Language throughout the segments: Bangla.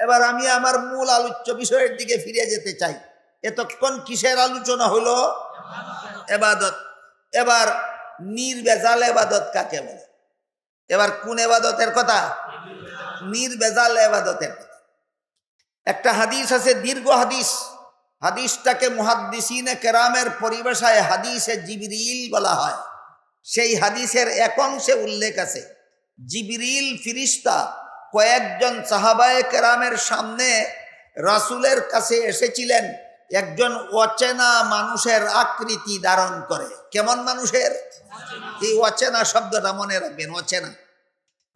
এবার আমি আমার মূল আলোচ্য বিষয়ের দিকে ফিরে যেতে চাই। এতক্ষণ কিসের আলোচনা হলো? এবাদত। এবার নির্বেজাল এবাদত কাকে বলে? এবার কোন এবাদতের কথা? নির্বেজাল এবাদতের কথা। একটা হাদিস আছে, দীর্ঘ হাদিস। হাদিসটাকে মুহাদ্দিসিনে কেরামের পরিবেশায় হাদিসে জিবরিল বলা হয়। সেই হাদিসের এক অংশে উল্লেখ আছে, জিবরিল ফিরিস্তা কয়েকজন সাহাবায়ে কেরামের সামনে রাসুলের কাছে এসেছিলেন। একজন অচেনা মানুষের আকৃতি ধারণ করে। কেমন মানুষের? এই অচেনা শব্দটা মনে রাখবেন, অচেনা।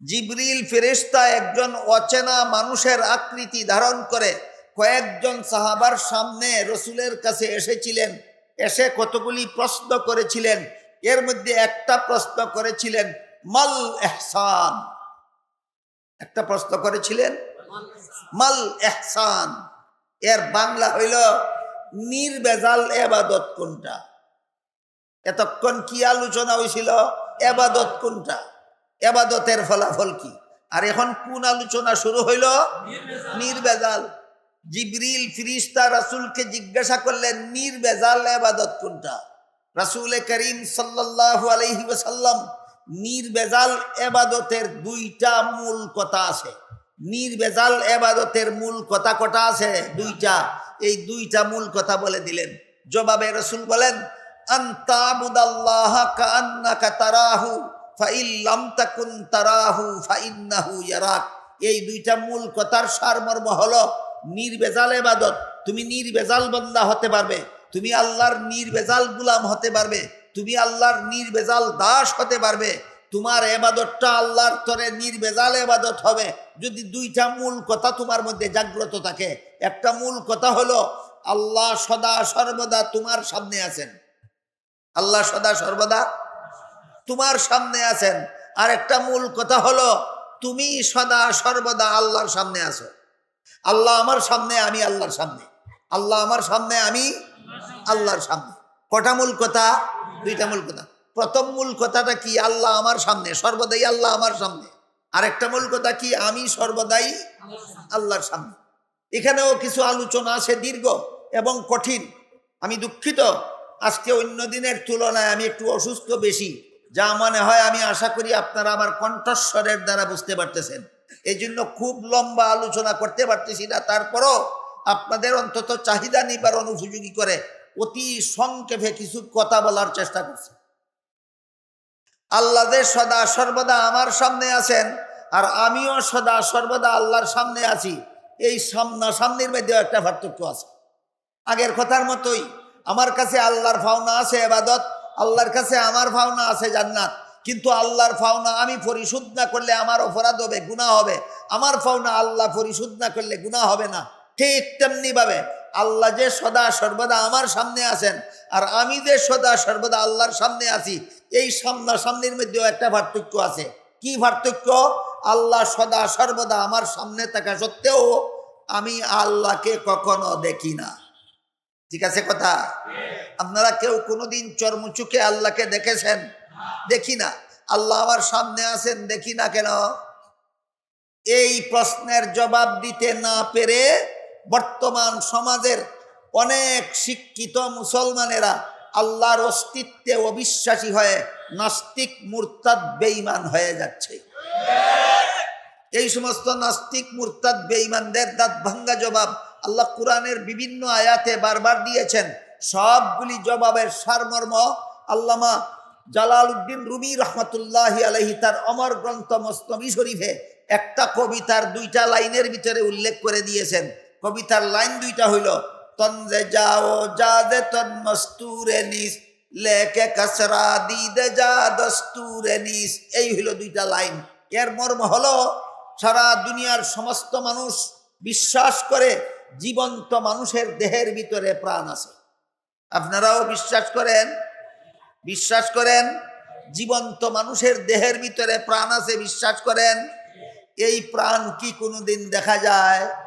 জিবরিল ফেরেশতা একজন অচেনা মানুষের আকৃতি ধারণ করে। কয়েকজন সাহাবার সামনে রসুলের কাছে এসেছিলেন। এসে কতগুলি প্রশ্ন করেছিলেন। এর মধ্যে একটা প্রশ্ন করেছিলেন, মাল এহসান। একটা প্রশ্ন করেছিলেন, মাল এহসান, এর বাংলা হইল নির্বেজাল এবাদত কোনটা? এতক্ষণ কি আলোচনা হয়েছিল এবাদত কোনটা? এবাদতের ফলাফল কি? আর এখন কোন আলোচনা শুরু হইল? নির্বেজাল। জিবরিল ফিরিস্তা রাসুলকে জিজ্ঞাসা করলেন, নির্বেজাল এবাদত কোনটা? রাসুল করিম সাল্লাল্লাহু আলাইহি ওয়াসাল্লাম নির্বেজাল এবাদতের দুইটা মূল কথা আছে। নির্বেজাল এবাদতের মূল কথা কটা আছে? দুইটা। এই দুইটা মূল কথা বলে দিলেন। জবাবে রসুল বলেন এই দুইটা মূল কথার সারমর্ম হলো, নির্বেজাল এবাদত, তুমি নির্বেজাল বন্দা হতে পারবে, তুমি আল্লাহর নির্বেজাল গুলাম হতে পারবে তুমি আল্লাহর নির্বেজাল দাস হতে পারবে। তোমার এবাদতটা আল্লাহর তরে নির্বেজাল এবাদত হবে। যদি দুইটা মূল কথা তোমার মধ্যে জাগ্রত থাকে, একটা মূল কথা হলো, আল্লাহ সদা সর্বদা তোমার সামনে আছেন। আল্লাহ সদা সর্বদা তোমার সামনে আছেন। আর একটা মূল কথা হলো, তুমি সদা সর্বদা আল্লাহর সামনে আছো। আল্লাহ আমার সামনে, আমি আল্লাহর সামনে। আল্লাহ আমার সামনে, আমি আল্লাহর সামনে। কটা মূল কথা? দুইটা মূল কথা। প্রথম মূল কথাটা কি, আল্লাহ আমার সামনে, সর্বদাই আল্লাহ আমার সামনে। আরেকটা মূল কথা কি, আমি সর্বদাই আল্লাহর সামনে। এখানেও কিছু আলোচনা আছে দীর্ঘ এবং কঠিন। আমি দুঃখিত, আজকে অন্য দিনের তুলনায় আমি একটু অসুস্থ বেশি, যা মনে হয় আমি আশা করি আপনারা আমার কণ্ঠস্বরের দ্বারা বুঝতে পারতেছেন। এই জন্য খুব লম্বা আলোচনা করতে পারতেছি না, তারপরও আপনাদের অন্তত চাহিদা নিবারণ উপযোগী করে অতি সংক্ষেপে কিছু কথা বলার চেষ্টা করছি। আল্লাহ যে সদা সর্বদা আমার সামনে আছেন, আর আমিও সদা সর্বদা আল্লাহর সামনে আছি। এই সামনা সামনের মধ্যেও একটা পার্থক্য আছে। আগের কথার মতোই আমার কাছে আল্লাহর ফাওনা আছে এবাদত, আল্লাহর কাছে আমার ফাওনা আছে জান্নাত। কিন্তু আল্লাহর ফাওনা আমি পরিশোধ না করলে আমার অপরাধ হবে গুণা হবে। আমার ফাওনা আল্লাহ পরিশোধ না করলে গুণা হবে না। ঠিক তেমনি ভাবে আল্লাহ যে সদা সর্বদা আমার সামনে আছেন, আর আমি যে সদা সর্বদা আল্লাহর সামনে আছি, এই সামনা সামনের মধ্যেও একটা পার্থক্য আছে। কি পার্থক্য? আল্লাহ সদা সর্বদা আমার সামনে থাকা সত্ত্বেও আমি আল্লাহকে কখনো দেখি না। ঠিক আছে কথা? আপনারা কেউ কোনোদিন চর্মচুকে আল্লাহকে দেখেছেন? দেখি না। আল্লাহ আমার সামনে আছেন, দেখি না কেন? এই প্রশ্নের জবাব দিতে না পেরে বর্তমান সমাজের অনেক শিক্ষিত মুসলমানেরা আল্লাহর অস্তিত্বে অবিশ্বাসী হয়ে নাস্তিক মুরতাদ বেঈমান হয়ে যাচ্ছে। এই সমস্ত নাস্তিক মুরতাদ বেঈমানদের দাঁত ভাঙ্গা জবাব আল্লাহ কোরআনের বিভিন্ন আয়াতে বারবার দিয়েছেন। সবগুলি জবাবের সারমর্ম আল্লামা জালাল উদ্দিন রুমি রহমতুল্লাহ আলহি তার অমর গ্রন্থ মস্তমি শরীফে একটা কবিতার দুইটা লাইনের ভিতরে উল্লেখ করে দিয়েছেন। কবিতার লাইন দুইটা হইল, তনজে যাও দে তন মস্তুরে নিস লেকে কাসরা দি দে যা দস্তুরে নিস। এই হইল দুইটা লাইন। এর মর্ম হলো, সারা দুনিয়ার সমস্ত মানুষ বিশ্বাস করে জীবন্ত মানুষের দেহের ভিতরে প্রাণ আছে। আপনারাও বিশ্বাস করেন? বিশ্বাস করেন? জীবন্ত মানুষের দেহের ভিতরে প্রাণ আছে, বিশ্বাস করেন? এই প্রাণ কি কোনোদিন দেখা যায়?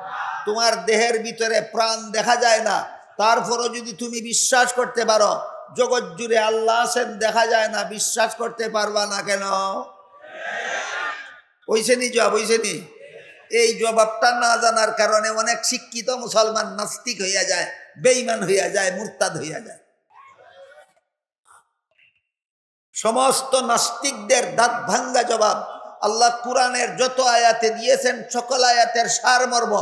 তোমার দেহের ভিতরে প্রাণ দেখা যায় না। তারপরও যদি তুমি বিশ্বাস করতে পারো, জগৎ জুড়ে আল্লাহ আছেন, দেখা যায় না, বিশ্বাস করতে পারবা না কেন? ওইসে নি জবাব ওইসে নি? এই জবাবটা না জানার কারণে অনেক শিক্ষিত মুসলমান নাস্তিক হইয়া যায় বেইমান হইয়া যায়, মুরতাদ হইয়া যায়। সমস্ত নাস্তিকদের দাঁত ভাঙ্গা জবাব, আল্লাহ কোরআনের যত আয়াতে দিয়েছেন, সকল আয়াতের সারমর্ম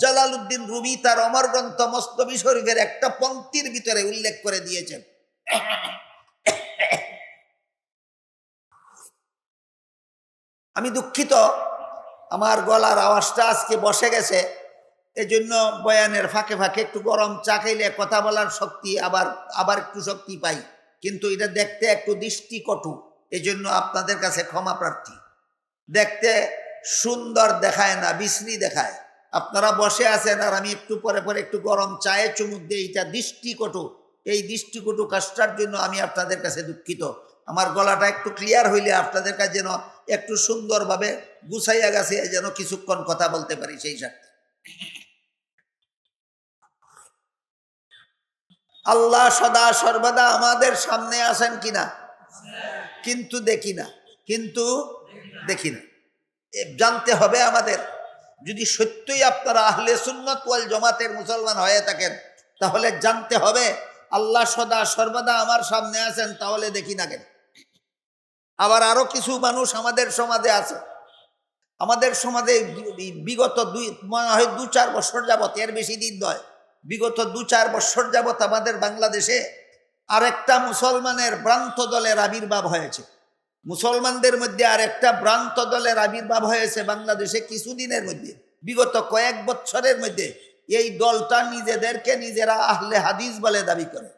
জালালউদ্দিন রুমি তার অমর গ্রন্থ মস্তবি শরীফের একটা পঙ্ক্তির ভিতরে উল্লেখ করে দিয়েছেন। আমি দুঃখিত, আমার গলার আওয়াজটা আজকে বসে গেছে, এজন্য বয়ানের ফাঁকে ফাঁকে একটু গরম চা খাইলে কথা বলার শক্তি আবার আবার একটু শক্তি পাই, কিন্তু এটা দেখতে একটু দৃষ্টিকটু এই জন্য আপনাদের কাছে ক্ষমা প্রার্থী। দেখতে সুন্দর দেখায় না, বিশ্রী দেখায়। আপনারা বসে আছেন আর আমি একটু পরে পরে একটু গরম চায়ে চুমুক দিয়ে এইটা দৃষ্টিকটু, এই দৃষ্টিকটু কাজটার জন্য আমি আপনাদের কাছে দুঃখিত। আমার গলাটা একটু ক্লিয়ার হইলে আপনাদের কাছে যেন একটু সুন্দরভাবে গুছাইয়া গেছে যেন কিছুক্ষণ কথা বলতে পারি সেই সাথে। আল্লাহ সদা সর্বদা আমাদের সামনে আসেন কিনা কিন্তু দেখি না। কিন্তু দেখি না। জানতে হবে আমাদের যদি সত্যই আপনারা আহলে সুন্নত ওয়াল জমাতের মুসলমান হয়ে থাকেন, তাহলে জানতে হবে, আল্লাহ সদা সর্বদা আমার সামনে আছেন, তাহলে দেখি না কেন? আবার আরও কিছু মানুষ আমাদের সমাজে আছে। আমাদের সমাজে বিগত দুই, মনে হয় দু চার বছর যাবত, এর বেশি দিন নয়, বিগত দু চার বছর যাবত আমাদের বাংলাদেশে আরেকটা মুসলমানের ভ্রান্ত দলের আবির্ভাব হয়েছে। মুসলমানদের মধ্যে আর একটা ভ্রান্ত দলের আবির্ভাব হয়েছে বাংলাদেশে কিছুদিনের মধ্যে। বিগত কয়েক বছরের মধ্যে এই দলটা নিজেদেরকে নিজেরা আহলে হাদিস বলে দাবি করে।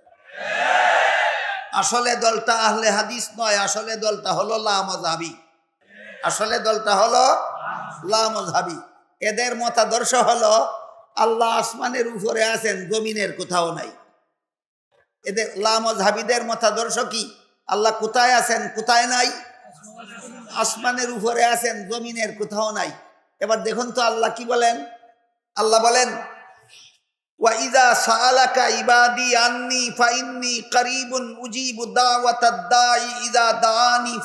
আসলে দলটা আহলে হাদিস নয়, আসলে দলটা হলো লামজাবি আসলে দলটা হলো লামজাবি এদের মতাদর্শ হলো আল্লাহ আসমানের উপরে আছেন, জমিনের কোথাও নাই। এদের লামজাবিদের মতাদর্শ কি? আল্লাহ কোথায় আছেন, কোথায় নাই? আসমানের উপরে আছেন, জমিনের কোথাও নাই। এবার দেখুন তো আল্লাহ কি বলেন? আল্লাহ বলেন আন্নি ফাইন্নি দানি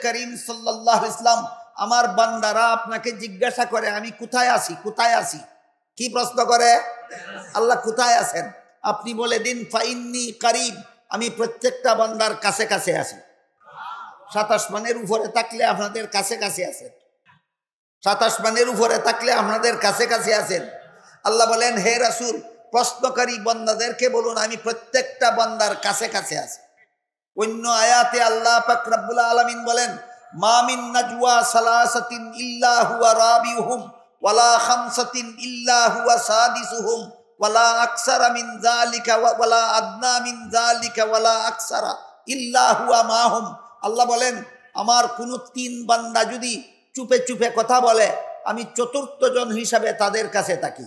করিম আমার বান্দারা আপনাকে জিজ্ঞাসা করে, আমি কোথায় আছি? কোথায় আছি? কি প্রশ্ন করে? আল্লাহ কোথায় আছেন? আপনি বলে দিন, ফাইন্নি কারিব, আমি প্রত্যেকটা বান্দার কাছে কাছে আছি। সাত আসমানের উপরে থাকলে আপনাদের কাছে কাছে আছেন। সাত আসমানের উপরে থাকলে আপনাদের কাছে কাছে আছেন। আল্লাহ বলেন, হে রাসূল, প্রশ্নকারী বন্দাদেরকে বলুন, আমি প্রত্যেকটা বন্দার কাছে কাছে আছি। অন্য আয়াতে আল্লাহ পাক রব্বুল আলামিন বলেন মামিন নাজওয়া সালাসাতিন ইল্লা হুয়া রাবিউহুম। ওয়ালা খামসাতিন ইল্লা হুয়া সাদিসুহুম, ওয়ালা আকসারা মিন যালিকা ওয়া- ওয়ালা আদনা মিন যালিকা ওয়ালা আকসারা ইল্লা হুয়া মাহুম। আল্লাহ বলেন, আমার কোন তিন বান্দা যদি চুপে চুপে কথা বলে, আমি চতুর্থ জন হিসাবে তাদের কাছে থাকি।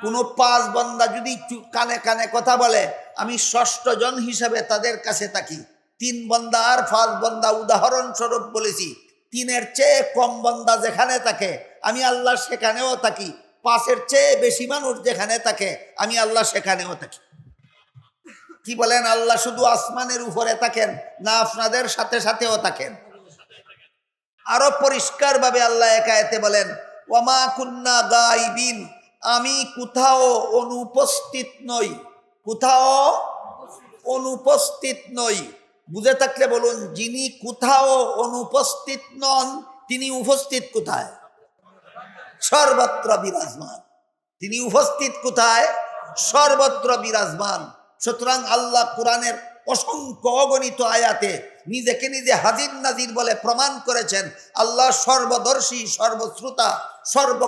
কোনো পাঁচ বান্দা যদি কানে কানে কথা বলে, আমি ষষ্ঠ জন হিসাবে তাদের কাছে থাকি। তিন বন্দা আর পাঁচ বন্দা উদাহরণস্বরূপ বলেছি তিনের চেয়ে কম বন্দা যেখানে থাকে, আমি আল্লাহ সেখানেও থাকি। পাঁচের চেয়ে বেশি মানুষ যেখানে থাকে, আমি আল্লাহ সেখানেও থাকি। কি বলেন? আল্লাহ শুধু আসমানের উপরে থাকেন, না আপনাদের সাথে সাথেও থাকেন। আরও পরিষ্কার ভাবে আল্লাহ একায়েতে বলেন, ওয়ামা কুন্না গাইবিন আমি কোথাও অনুপস্থিত নই। কোথাও অনুপস্থিত নই। বুঝে থাকলে বলুন, যিনি কোথাও অনুপস্থিত নন, তিনি উপস্থিত কোথায়? সর্বত্র বিরাজমান। তিনি উপস্থিত কোথায়? সর্বত্র বিরাজমান। সুতরাং আল্লাহ কোরআনের অসংখ্য অগণিত আয়াতে নিজেকে নিজে হাজির নাজির বলে প্রমাণ করেছেন, আল্লাহ সর্বদর্শী, সর্বশ্রোতা, সর্ব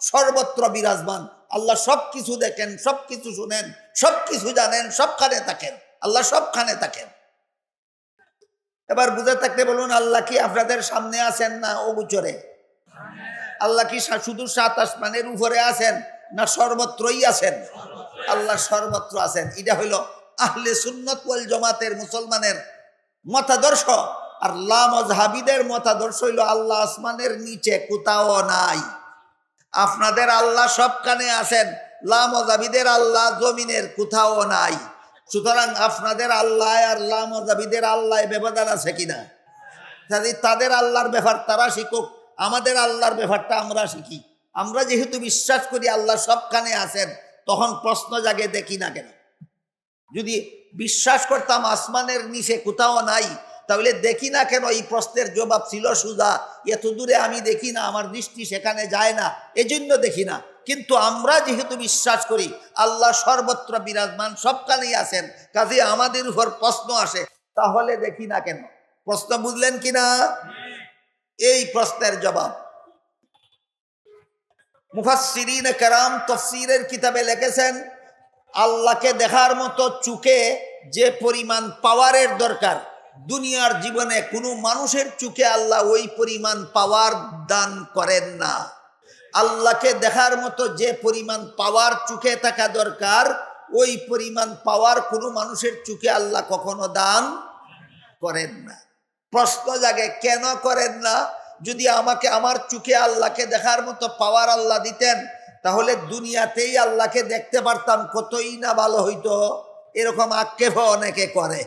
সর্বত্র বিরাজমান। আল্লাহ সব কিছু দেখেন সব কিছু শুনেন সব কিছু জানেন, সবখানে থাকেন। আল্লাহ সবখানে থাকেন। এবার বুঝে থাকতে বলুন, আল্লাহ কি আপনাদের সামনে আছেন না অগুচরে? আল্লাহ কি শুধু সাত আসমানের উপরে আছেন না সর্বত্রই আছেন? আল্লাহ সর্বত্র আছেন। এটা হইল আহলে সুন্নত জমাতের মুসলমানের মতাদর্শ। আর লামজহাবিদের মতাদর্শ হইল আল্লাহ আসমানের নিচে কোথাও নাই। আপনাদের আল্লাহ সবখানে আছেন লামজাবিদের আল্লাহ জমিনের কোথাও নাই। সুতরাং আপনাদের আল্লাহ আর লামজাবিদের আল্লাহ ব্যবধান আছে কিনা? কাজে তাদের আল্লাহর ব্যাপার তারা শিখুক, আমাদের আল্লাহর ব্যাপারটা আমরা শিখি। আমরা যেহেতু বিশ্বাস করি আল্লাহ সবখানে আছেন, তখন প্রশ্ন জাগে দেখি না কেন? যদি বিশ্বাস করতাম আসমানের নিচে কোথাও নাই, তাহলে দেখি না কেন এই প্রশ্নের জবাব ছিল সুজা এত দূরে আমি দেখি না, আমার দৃষ্টি সেখানে যায় না, এজন্য দেখি না। কিন্তু আমরা যেহেতু বিশ্বাস করি, আল্লাহ সর্বত্র বিরাজমান, সবখানেই আছেন, কাজে আমাদের উপর প্রশ্ন আসে, তাহলে দেখি না কেন? প্রশ্ন বুঝলেন কিনা এই প্রশ্নের জবাব। মুফাসসিরিন কারাম তফসিরের কিতাবে লিখেছেন, আল্লাহকে দেখার মতো চুকে যে পরিমাণ পাওয়ারের দরকার, দুনিয়ার জীবনে কোনো মানুষের চুকে আল্লাহ ওই পরিমাণ পাওয়ার দান করেন না। আল্লাহকে দেখার মতো যে পরিমাণ পাওয়ার চুকে থাকা দরকার, ওই পরিমাণ পাওয়ার কোনো মানুষের চুকে আল্লাহ কখনো দান করেন না। প্রশ্ন জাগে, কেন করেন না? যদি আমাকে, আমার চোখে আল্লাহকে দেখার মতো পাওয়ার আল্লাহ দিতেন, তাহলে দুনিয়াতেই আল্লাহকে দেখতে পারতাম, কতই না ভালো হইতো। এরকম আক্ষেপ অনেকে করে,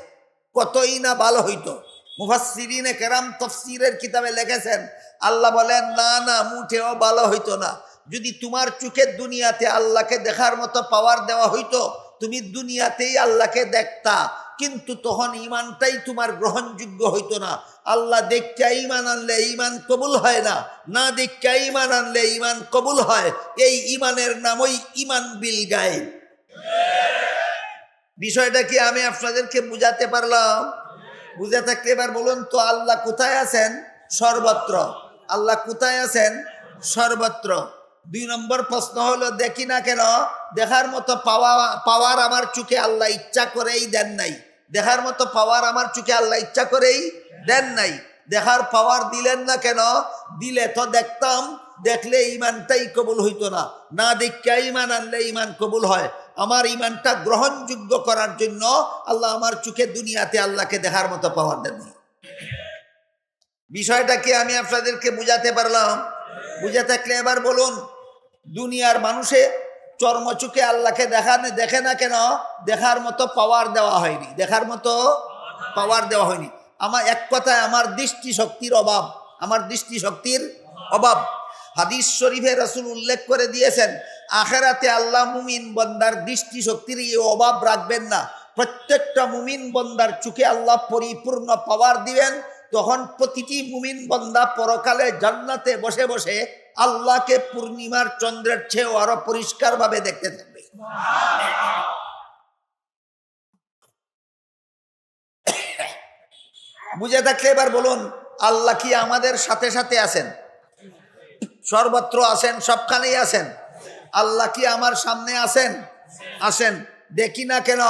কতই না ভালো হইতো। মুফাসসিরিনে কেরাম তফসিরের কিতাবে লিখেছেন আল্লাহ বলেন, না না, মুঠেও ভালো হইতো না। যদি তোমার চোখে দুনিয়াতে আল্লাহকে দেখার মতো পাওয়ার দেওয়া হইতো, তুমি দুনিয়াতেই আল্লাহকে দেখতা। কিন্তু তখন ইমানটাই তোমার গ্রহণযোগ্য হইতো না। আল্লাহ দেখা ইমান আনলে ইমান কবুল হয় না। না দেখা ইমান আনলে ইমান কবুল হয়। এই ইমানের নামই ইমান বিল গায়ে বিষয়টা কি আমি আপনাদেরকে বুঝাতে পারলাম? বুঝে থাকলে এবার বলুন তো, আল্লাহ কোথায় আছেন? সর্বত্র। আল্লাহ কোথায় আছেন? সর্বত্র। দুই নম্বর প্রশ্ন হলো, দেখি না কেন? দেখার মতো পাওয়া, পাওয়ার আমার চোখে আল্লাহ ইচ্ছা করেই দেন নাই। দেখার মতো পাওয়ার আমার চোখে আল্লাহ ইচ্ছা করেই দেন নাই। দেখার পাওয়ার দিলেন না কেন? দিলে তো দেখতাম, দেখলে ইমানটাই কবুল হইতো না। না দেখে ইমান আনলে ইমান কবুল হয়। আমার ইমানটা গ্রহণযোগ্য করার জন্য আল্লাহ আমার চোখে দুনিয়াতে আল্লাহকে দেখার মতো পাওয়ার দেননি বিষয়টা কি আমি আপনাদেরকে বুঝাতে পারলাম? বুঝে থাকলে এবার বলুন, দুনিয়ার মানুষে চর্মচুকে আল্লাহকে দেখা দেখে না কেন? দেখার মতো পাওয়ার দেওয়া হয়নি। দেখার মতো পাওয়ার দেওয়া হয়নি। আমার এক কথায়, আমার দৃষ্টি শক্তির অভাব, আমার দৃষ্টি শক্তির অভাব। হাদিস শরীফে রসুল উল্লেখ করে দিয়েছেন, আখেরাতে আল্লাহ মুমিন বন্দার দৃষ্টি শক্তির এই অভাব রাখবেন না। প্রত্যেকটা মুমিন বন্দার চোখে আল্লাহ পরিপূর্ণ পাওয়ার দিবেন। তখন প্রতিটি মুমিন বন্দা পরকালে জান্নাতে বসে বসে আল্লাহকে পূর্ণিমার চন্দ্রের চেয়েও আরও পরিষ্কারভাবে দেখতে থাকবে। বুঝে থাকলে এবার বলুন, আল্লাহ কি আমাদের সাথে সাথে আছেন? সর্বত্র আছেন, সবখানেই আছেন? আল্লাহ কি আমার সামনে আছেন? আসেন দেখি না কেন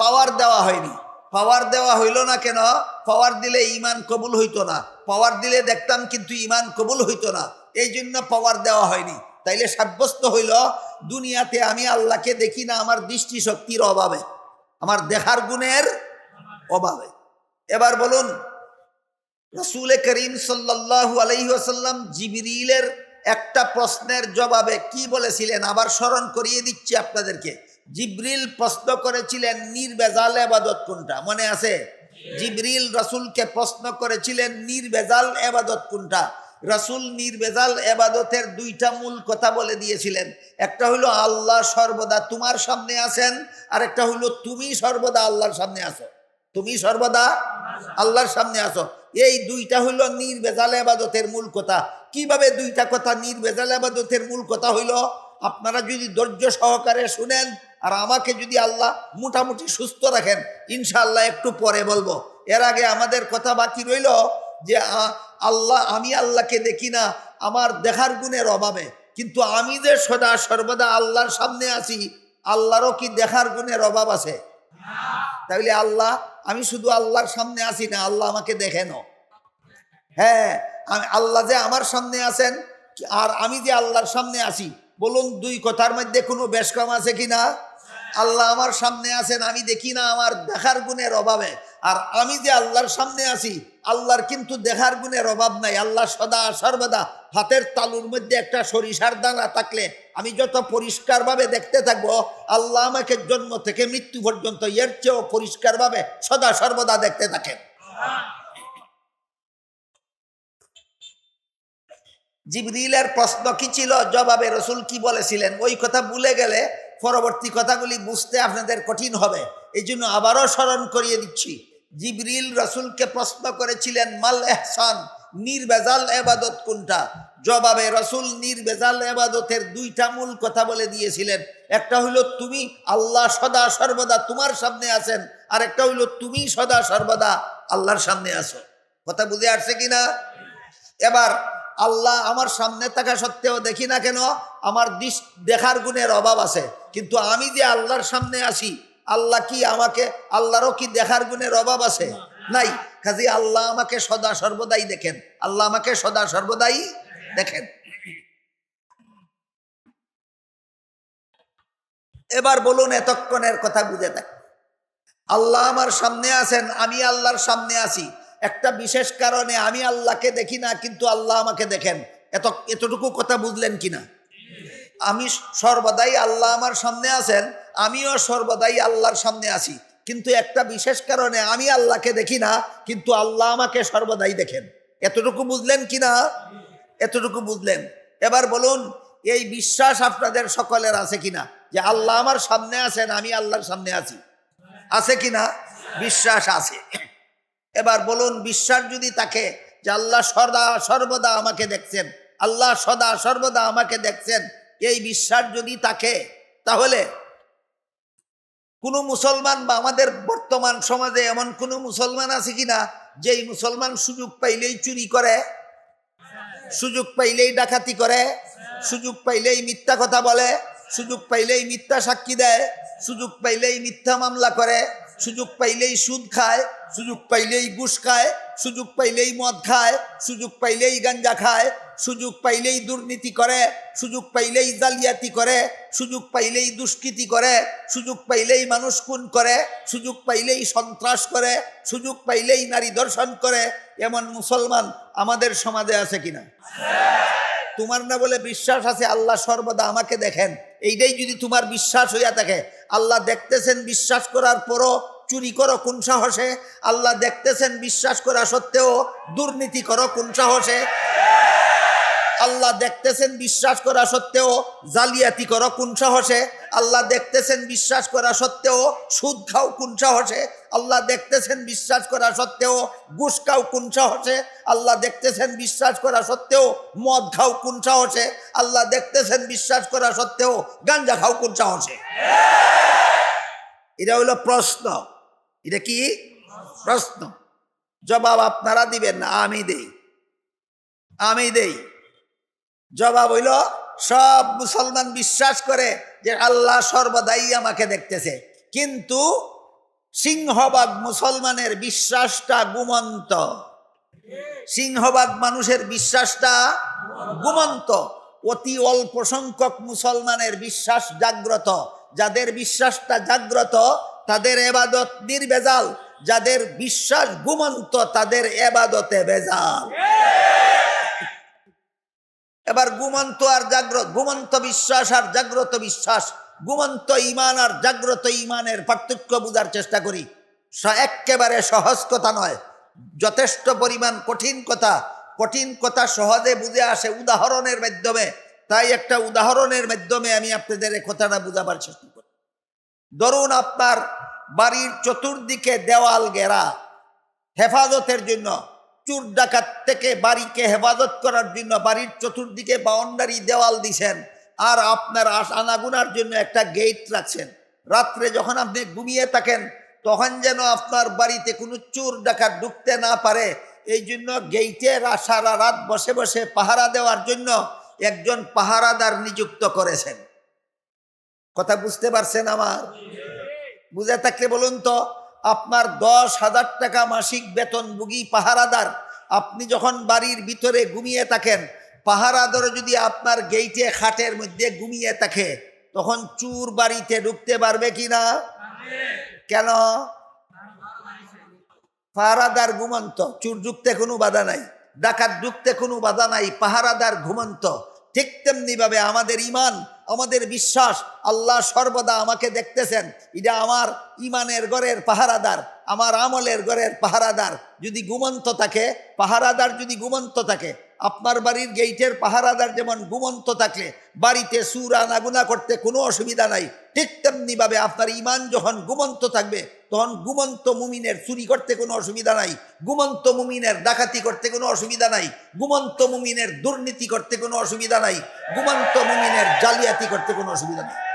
পাওয়ার দেওয়া হয়নি। পাওয়ার দেওয়া হইল না কেন? পাওয়ার দিলে ইমান কবুল হইতো না। পাওয়ার দিলে দেখতাম কিন্তু ইমান কবুল হইতো না। এই জন্য পাওয়ার দেওয়া হয়নি। তাইলে সাব্যস্ত হইল, দুনিয়াতে আমি আল্লাহকে দেখি না আমার দৃষ্টি শক্তির অভাবে। আমার দেখার গুণের অভাবে। এবার বলুন, রসুল করিম সাল্লাহ আলহিহাসাল্লাম জিবরিলের একটা প্রশ্নের জবাবে কি বলেছিলেন? আবার স্মরণ করিয়ে দিচ্ছি আপনাদেরকে। জিব্রিল প্রশ্ন করেছিলেন, নির্বেজাল এবাদত কোনটা? মনে আছে? জিব্রিল রসুলকে প্রশ্ন করেছিলেন, নির্বেজাল এবাদত কোনটা? রসুল নির্বেজাল এবাদতের দুইটা মূল কথা বলে দিয়েছিলেন। একটা হলো, আল্লাহ সর্বদা তোমার সামনে আছেন আর একটা হলো, তুমি সর্বদা আল্লাহর সামনে আসো তুমি সর্বদা আল্লাহর সামনে আসো এই দুইটা হইল নির্বেজাল আবাদতের মূল কথা। কীভাবে দুইটা কথা নির্বেজাল আবাদতের মূল কথা হইল? আপনারা যদি ধৈর্য সহকারে শুনেন আর আমাকে যদি আল্লাহ মোটামুটি সুস্থ রাখেন ইনশাল্লাহ একটু পরে বলব। এর আগে আমাদের কথা বাকি রইল যে আল্লাহ, আমি আল্লাহকে দেখি না, আমার দেখার গুণের অভাবে। কিন্তু আমি যে সদা সর্বদা আল্লাহর সামনে আছি, আল্লাহরও কি দেখার গুণের অভাব আছে? তাহলে আল্লাহ, আমি শুধু আল্লাহর সামনে আসি না, আল্লাহ আমাকে দেখেন। হ্যাঁ আল্লাহ যে আমার সামনে আছেন, আর আমি যে আল্লাহর সামনে আসি বলুন দুই কথার মধ্যে কোনো বেশ কম আছে কি না? আল্লাহ আমার সামনে আছেন, আমি দেখি না আমার দেখার গুণের অভাবে। আর আমি যে আল্লাহর সামনে আছি, আল্লাহর কিন্তু দেখার গুণের অভাব নাই। আল্লাহ সদা সর্বদা হাতের তালুর মধ্যে একটা সরিষার দানা থাকলে আমি যত পরিষ্কারভাবে দেখতে থাকব, আল্লাহ আমাকে জন্ম থেকে মৃত্যু পর্যন্ত এর চেয়েও পরিষ্কারভাবে সদা সর্বদা দেখতে থাকেন। জিবরিলের প্রশ্ন কি ছিল? জবাবে রসুল কি বলেছিলেন? ওই কথা ভুলে গেলে পরবর্তী কথাগুলি বুঝতে আপনাদের কঠিন হবে। এই জন্য আবারও স্মরণ করিয়ে দিচ্ছি, জিবরিল রসুলকে প্রশ্ন করেছিলেন, মাল এহসান, নির্বেজাল এবাদত কোনটা? জবাবে রসুল নির্বেজাল এবাদতের দুইটা মূল কথা বলে দিয়েছিলেন। একটা হইল, তুমি আল্লাহ সদা সর্বদা তোমার সামনে আছেন। আর একটা হইল, তুমি সদা সর্বদা আল্লাহর সামনে আছো। কথা বুঝে আসছে কিনা? এবার আল্লাহ আমার সামনে থাকা সত্ত্বেও দেখি না কেন, আমার দিস দেখার গুণের অভাব আছে। কিন্তু আমি যে আল্লাহর সামনে আসি আল্লাহ কি আমাকে, আল্লাহরও কি দেখার গুণের অভাব আছে? নাই। কাজে আল্লাহ আমাকে সদা সর্বদাই দেখেন। আল্লাহ আমাকে সদা সর্বদাই দেখেন। এবার বলুন এতক্ষণের কথা বুঝে দেখ আল্লাহ আমার সামনে আছেন, আমি আল্লাহর সামনে আছি। একটা বিশেষ কারণে আমি আল্লাহকে দেখি না, কিন্তু আল্লাহ আমাকে দেখেন। এত, এতটুকু কথা বুঝলেন কিনা? আমি সর্বদাই আল্লাহ আমার সামনে আছেন, আমিও সর্বদাই আল্লাহর সামনে আছি। কিন্তু একটা বিশেষ কারণে আমি আল্লাহকে দেখি না, কিন্তু আল্লাহ আমাকে সর্বদাই দেখেন। এতটুকু বুঝলেন কিনা? এতটুকু বুঝলেন। এবার বলুন, এই বিশ্বাস আপনাদের সকলের আছে কিনা? যে আল্লাহ আমার সামনে আছেন, আমি আল্লাহর সামনে আছি। আছে কিনা? বিশ্বাস আছে। এবার বলুন, বিশ্বাস যদি থাকে যে আল্লাহ সদা সর্বদা আমাকে দেখছেন, আল্লাহ সদা সর্বদা আমাকে দেখছেন, এই বিশ্বাস যদি থাকে, তাহলে কোনো মুসলমান বা আমাদের বর্তমান সমাজে এমন কোনো মুসলমান আছে কিনা, যেই মুসলমান সুযোগ পাইলেই চুরি করে, সুযোগ পাইলেই ডাকাতি করে, সুযোগ পাইলেই মিথ্যা কথা বলে, সুযোগ পাইলেই মিথ্যা সাক্ষী দেয়, সুযোগ পাইলেই মিথ্যা মামলা করে সুযোগ পাইলেই সুদ খায় সুযোগ পাইলেই ঘুষ খায় সুযোগ পাইলেই মদ খায় সুযোগ পাইলেই গাঞ্জা খায় সুযোগ পাইলেই দুর্নীতি করে সুযোগ পাইলেই জালিয়াতি করে সুযোগ পাইলেই দুষ্কৃতি করে সুযোগ পাইলেই মানুষ খুন করে সুযোগ পাইলেই সন্ত্রাস করে সুযোগ পাইলেই নারী দর্শন করে এমন মুসলমান আমাদের সমাজে আছে কিনা তোমার না বলে বিশ্বাস আছে, আল্লাহ সর্বদা আমাকে দেখেন। এইটাই যদি তোমার বিশ্বাস হইয়া থাকে, আল্লাহ দেখতেছেন বিশ্বাস করার পরও চুরি করো কোন সাহসে, আল্লাহ দেখতেছেন বিশ্বাস করা সত্ত্বেও দুর্নীতি করো কোন সাহসে। আল্লাহ দেখতেছেন, বিশ্বাস করা সত্ত্বেও জালিয়াতি করো, কোন সাহসে? আল্লাহ দেখতেছেন, বিশ্বাস করা সত্ত্বেও সুদ খাও, কোন সাহসে? আল্লাহ দেখতেছেন, বিশ্বাস করা সত্ত্বেও ঘুষ খাও, কোন সাহসে? আল্লাহ দেখতেছেন, বিশ্বাস করা সত্ত্বেও মদ খাও, কোন সাহসে? আল্লাহ দেখতেছেন, বিশ্বাস করা সত্ত্বেও গাঞ্জা খাও, কোন সাহসে? এটা হলো প্রশ্ন। এটা কি? প্রশ্ন। জবাব আপনারা দিবেন না, আমি দেই। আমি দেই। জবাব হইল, সব মুসলমান বিশ্বাস করে যে আল্লাহ সর্বদাই আমাকে দেখতেছে। কিন্তু সিংহবাগ মুসলমানের বিশ্বাসটা গুমন্ত সিংহবাগ মানুষের বিশ্বাসটা গুমন্ত অতি অল্প সংখ্যক মুসলমানের বিশ্বাস জাগ্রত। যাদের বিশ্বাসটা জাগ্রত, তাদের এবাদত নির্বেজাল। যাদের বিশ্বাস গুমন্ত তাদের এবাদতে বেজাল এবার গুমন্ত আর জাগ্রত গুমন্ত বিশ্বাস আর জাগ্রত বিশ্বাস গুমন্ত ইমান আর জাগ্রত ইমানের পার্থক্য বোঝার চেষ্টা করি। এক্কেবারে সহজ কথা নয়, যথেষ্ট পরিমাণ কঠিন কথা। কঠিন কথা সহজে বুঝে আসে উদাহরণের মাধ্যমে। তাই একটা উদাহরণের মাধ্যমে আমি আপনাদের কথাটা বুঝাবার চেষ্টা করি। ধরুন আপনার বাড়ির চতুর্দিকে দেওয়াল ঘেরা, হেফাজতের জন্য চুর ডাকাত থেকে বাড়িকে হেফাজত করার জন্য বাড়ির চতুর্দিকে বাউন্ডারি দেওয়াল দিছেন। আর আপনার আনাগুনার জন্য একটা গেট রাখছেন। রাত্রে যখন আপনি ঘুমিয়ে থাকেন, তখন যেন আপনার বাড়িতে কোনো চোর ডাকাত ঢুকতে না পারে। এই জন্য গেইটে রা- সারা রাত বসে বসে পাহারা দেওয়ার জন্য একজন পাহারাদার নিযুক্ত করেছেন। কথা বুঝতে পারছেন আমার? বুঝে থাকলে বলুন তো। আপনার দশ হাজার টাকা মাসিক বেতন বুগি পাহারাদার। আপনি যখন বাড়ির ভিতরে ঘুমিয়ে থাকেন, পাহারাদার যদি আপনার গেইটে, খাটের মধ্যে ঘুমিয়ে থাকে, তখন চুর বাড়িতে ঢুকতে পারবে কি না? কেন? পাহারাদার ঘুমন্ত, চুর ঢুকতে কোনো বাধা নাই, ডাকাত ঢুকতে কোনো বাধা নাই, পাহারাদার ঘুমন্ত। ঠিক তেমনি ভাবে আমাদের ইমান আমাদের বিশ্বাস, আল্লাহ সর্বদা আমাকে দেখতেছেন। এটা আমার ইমানের গড়ের পাহারাদার, আমার আমলের গড়ের পাহারাদার যদি গুমন্ত থাকে, পাহারাদার যদি গুমন্ত থাকে আপনার বাড়ির গেইটের পাহারাদার যেমন ঘুমন্ত থাকলে, বাড়িতে সুরা নাগুনা করতে কোনো অসুবিধা নাই। ঠিক তেমনিভাবে আপনার ইমান যখন ঘুমন্ত থাকবে, তখন ঘুমন্ত মুমিনের চুরি করতে কোনো অসুবিধা নাই। ঘুমন্ত মুমিনের ডাকাতি করতে কোনো অসুবিধা নাই। ঘুমন্ত মুমিনের দুর্নীতি করতে কোনো অসুবিধা নাই। ঘুমন্ত মুমিনের জালিয়াতি করতে কোনো অসুবিধা নাই।